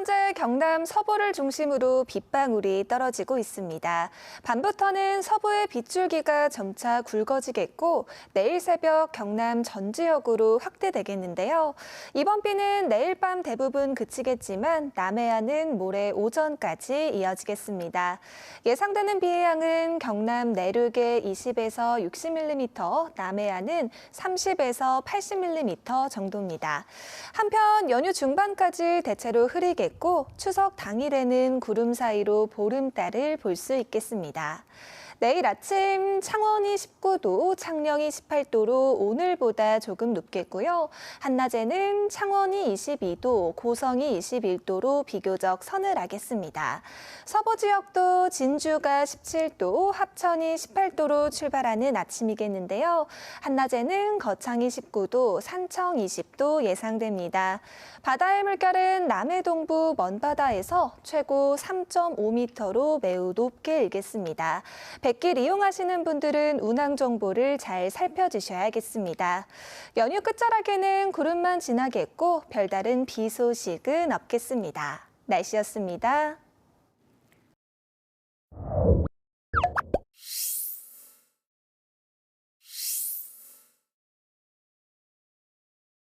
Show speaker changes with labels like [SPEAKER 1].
[SPEAKER 1] 현재 경남 서부를 중심으로 빗방울이 떨어지고 있습니다. 밤부터는 서부의 빗줄기가 점차 굵어지겠고 내일 새벽 경남 전 지역으로 확대되겠는데요. 이번 비는 내일 밤 대부분 그치겠지만 남해안은 모레 오전까지 이어지겠습니다. 예상되는 비의 양은 경남 내륙에 20에서 60mm, 남해안은 30에서 80mm 정도입니다. 한편 연휴 중반까지 대체로 흐리겠고 추석 당일에는 구름 사이로 보름달을 볼 수 있겠습니다. 내일 아침 창원이 19도, 창녕이 18도로 오늘보다 조금 높겠고요. 한낮에는 창원이 22도, 고성이 21도로 비교적 서늘하겠습니다. 서부 지역도 진주가 17도, 합천이 18도로 출발하는 아침이겠는데요. 한낮에는 거창이 19도, 산청 20도 예상됩니다. 바다의 물결은 남해 동부 먼바다에서 최고 3.5m로 매우 높게 일겠습니다. 백길 이용하시는 분들은 운항 정보를 잘 살펴주셔야겠습니다. 연휴 끝자락에는 구름만 지나겠고 별다른 비 소식은 없겠습니다. 날씨였습니다.